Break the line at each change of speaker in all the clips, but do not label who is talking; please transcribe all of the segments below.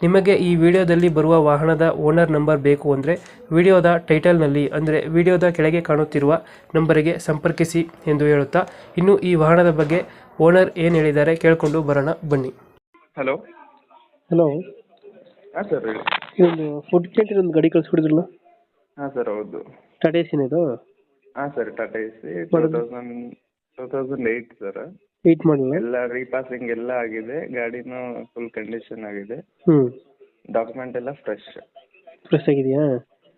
ನಿಮಗೆ ಈ ವಿಡಿಯೋದಲ್ಲಿ ಬರುವ ವಾಹನದ ಓನರ್ ನಂಬರ್ ಬೇಕು ಅಂದರೆ ವಿಡಿಯೋದ ಟೈಟಲ್ನಲ್ಲಿ ಅಂದರೆ ವಿಡಿಯೋದ ಕೆಳಗೆ ಕಾಣುತ್ತಿರುವ ನಂಬರಿಗೆ ಸಂಪರ್ಕಿಸಿ ಎಂದು ಹೇಳುತ್ತಾ ಇನ್ನು ಈ ವಾಹನದ ಬಗ್ಗೆ ಓನರ್ ಏನು ಹೇಳಿದ್ದಾರೆ ಕೇಳಿಕೊಂಡು ಬರೋಣ ಬನ್ನಿ.
ಹಲೋ.
ಹಲೋ.
ಹಾಂ ಸರ್ ಹೇಳಿ.
ಫುಡ್ ಕ್ಯಾಂಟೀನ್ ಒಂದು ಗಾಡಿ ಕಳಿಸ್ಬಿಡಿದ್ರಲ್ಲ
ಹಾಂ ಸರ್ ಹೌದು.
ಟಾಟಾ ಎಸಿನ ಇದು
ಹಾಂ sir Tata A C two thousand two thousand eight sir.
Eight ಮಾಡಲ್ಲ
ಎಲ್ಲ ರೀಪಾಸಿಂಗ್ ಎಲ್ಲ ಆಗಿದೆ. ಗಾಡಿನೂ ಫುಲ್ ಕಂಡೀಷನ್ ಆಗಿದೆ.
ಹ್ಞೂ
ಡಾಕ್ಯುಮೆಂಟ್ ಎಲ್ಲ ಫ್ರೆಶ್
ಫ್ರೆಶ್ ಆಗಿದೆಯಾ?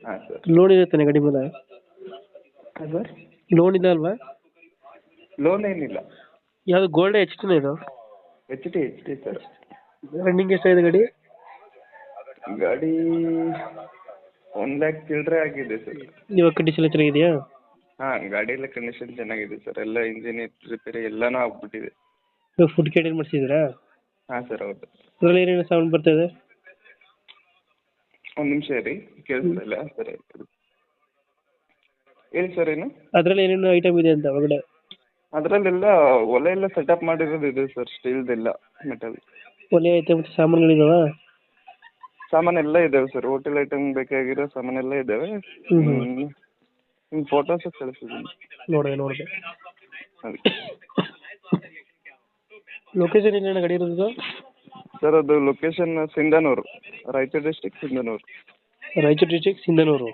ಹಾಂ ಸರ್
ಲೋನ್ ಇರುತ್ತಾನೆ ಗಾಡಿ ಮೇಲೆ?
ಹಾಂ ಸರ್
ಲೋನ್ ಇದೆ ಅಲ್ವಾ?
ಲೋನ್ ಏನಿಲ್ಲ.
ಯಾವುದು ಗೋಲ್ಡ್ ಎಚ್ ಟಿ ಇದು?
H T H T sir
running ಎಷ್ಟಾಗಿದೆ ಗಾಡಿ?
ಗಾಡಿ ಒನ್ ಲ್ಯಾಕ್ ಚಿಲ್ಲರೆ ಆಗಿದೆ ಸರ್
ಇವಾಗ ಕಂಡೀಷನ್ ಚೆನ್ನಾಗಿದೆಯಾ?
ಹಾಂ ಗಾಡಿ ಎಲ್ಲ ಕಂಡೀಷನ್ ಚೆನ್ನಾಗಿದೆ ಸರ್ ಎಲ್ಲ ಇಂಜಿನ್ ರಿಪೇರಿ ಎಲ್ಲಾನು ಆಗ್ಬಿಟ್ಟಿದೆ.
ಇವಾಗ ಫುಡ್ ಕ್ಯಾಂಟೀನ್ ಮಾಡ್ಸಿದ್ರಾ
ಹಾ ಸರ್ ಹೌದು.
ಅದರಲ್ಲಿ ಏನೇನು ಸೌಂಡ್ ಬರ್ತಾ ಇದೆ?
ಒಂದು ನಿಮಿಷ ರೀ ಕೇಳಿಸ್ತಾ ಇಲ್ಲ ಸರಿ ಹೇಳಿ ಸರ್ ಏನು?
ಅದರಲ್ಲಿ ಏನೇನು ಐಟಮ್ ಇದೆ ಅಂತ ಒಳಗಡೆ?
ಅದರಲ್ಲೆಲ್ಲ ಒಲೆ ಎಲ್ಲ ಸೆಟಪ್ ಮಾಡಿರೋದು ಇದೆ ಸರ್ ಸ್ಟೀಲ್ದೆಲ್ಲ ಮೆಟಲ್
ಒಲೆ ಐಟಮ್ ಸಾಮಾನುಗಳಿದಾವ?
ಸಾಮಾನೆಲ್ಲ ಇದಾವೆ ಸರ್ ಹೋಟೆಲ್ ಐಟಮ್ ಬೇಕಾಗಿರೋ ಸಾಮಾನೆಲ್ಲ ಇದ್ದಾವೆ. ನಿಮ್ಮ ಫೋಟೋಸ್ ಕಳಿಸಿದ್ದೀನಿ.
ನೋಡಿದೆ ನೋಡಿದೆ.
ಅದಕ್ಕೆ
ಲೊಕೇಶನ್ ಏನೇನು ಗಾಡಿ ಇರೋದು
ಸರ್ ಅದು location Sindhanur Raichur district Sindhanur.
Raichur district Sindhanur?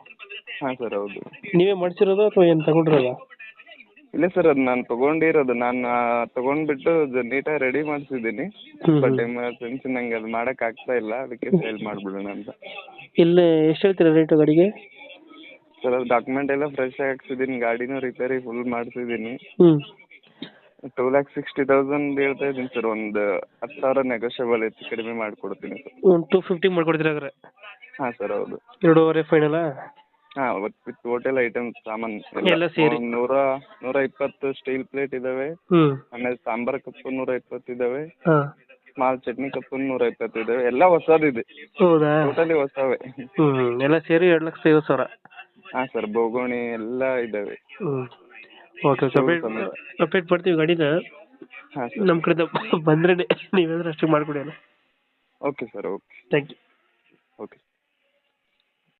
ಹಾಂ ಸರ್ ಹೌದು.
ನೀವೇ ಮಾಡಿಸಿರೋದು ಅಥವಾ ಏನು ತಗೊಂಡಿರೋದ?
ಇಲ್ಲ ಸರ್ ಅದು ನಾನು ತಗೊಂಡಿರೋದು. ನಾನು ತಗೊಂಡ್ಬಿಟ್ಟು ನೀಟಾಗಿ ರೆಡಿ ಮಾಡಿಸಿದ್ದೀನಿ. ಬಟ್ ಎಮರ್ಜೆನ್ಸಿ ನಂಗೆ ಅದು ಮಾಡೋಕ್ಕಾಗ್ತಾ ಆಗ್ತಾ ಇಲ್ಲ. ಅದಕ್ಕೆ ಸೇಲ್ ಮಾಡಿಬಿಡೋಣ ಅಂತ.
ಇಲ್ಲಿ ಎಷ್ಟು ಹೇಳ್ತೀರಾ ರೇಟು ಗಾಡಿಗೆ?
ಸರ್ ಅದು ಡಾಕ್ಯುಮೆಂಟ್ ಎಲ್ಲ ಫ್ರೆಶ್ ಹಾಕ್ಸಿದ್ದೀನಿ. ಗಾಡಿನೂ ರಿಪೇರಿ ಫುಲ್ ಮಾಡಿಸಿದ್ದೀನಿ.
ಹ್ಞೂ
ಟೂ ಲ್ಯಾಕ್ ಸಿಕ್ಸ್ಟಿ ತೌಸಂಡ್ ಹೇಳ್ತಾ ಇದ್ದೀನಿ ಸರ್ ಒಂದು ಹತ್ತು ಸಾವಿರ ನೆಗೋಷಿಯಬಲ್ ಹೆಚ್ಚು ಕಡಿಮೆ ಮಾಡಿಕೊಡ್ತೀನಿ ಸರ್
ಒಂದು ಟೂ ಫಿಫ್ಟಿ ಮಾಡ್ಕೊಡ್ತೀರಾ ಹಾಗಾದ್ರೆ?
ಹಾಂ ಸರ್ ಹೌದು.
ಎರಡೂವರೆ ಫೈನಲಾ
ಹಾಂ ವಿತ್ ಹೋಟೆಲ್ ಐಟಮ್ ಸಾಮಾನು
ಎಲ್ಲ. ಸೇರಿ.
ಒಂದ್ ನೂರ ನೂರ ಇಪ್ಪತ್ತು ಸ್ಟೀಲ್ ಪ್ಲೇಟ್ ಇದಾವೆ.
ಹ್ಞೂ
ಆಮೇಲೆ ಸಾಂಬಾರ್ ಕಪ್ಪು ನೂರ ಇಪ್ಪತ್ತು ಇದಾವೆ.
ಹಾಂ.
ಸ್ಮಾಲ್ ಚಟ್ನಿ ಕಪ್ಪು ನೂರ ಇಪ್ಪತ್ತು ಇದಾವೆ. ಎಲ್ಲ ಹೊಸದಿದೆ.
ಹೌದಾ?
ಟೋಟಲಿ ಹೊಸವೇ.
ಹ್ಞೂ ಎಲ್ಲ ಸೇರಿ ಎರಡು ಲಕ್ಷ ಐವತ್ತು ಸಾವಿರ.
ಹಾಂ ಸರ್ ಬೋಗೋಣಿ ಎಲ್ಲ ಇದ್ದಾವೆ.
ಹ್ಞೂ ಓಕೆ ಅಪ್ಡೇಟ್. ಅಪ್ಡೇಟ್ ಮಾಡ್ತೀವಿ ಗಾಡಿನ
ಹಾಂ ಸರ್.
ನಮ್ಮ ಕಡೆಯಿಂದ ಬಂದರೆ ನೀವೇಂದ್ರೆ ಅಷ್ಟು ಮಾಡಿಕೊಡಿ ಅಲ್ಲ.
Okay sir okay.
Thank you.
Okay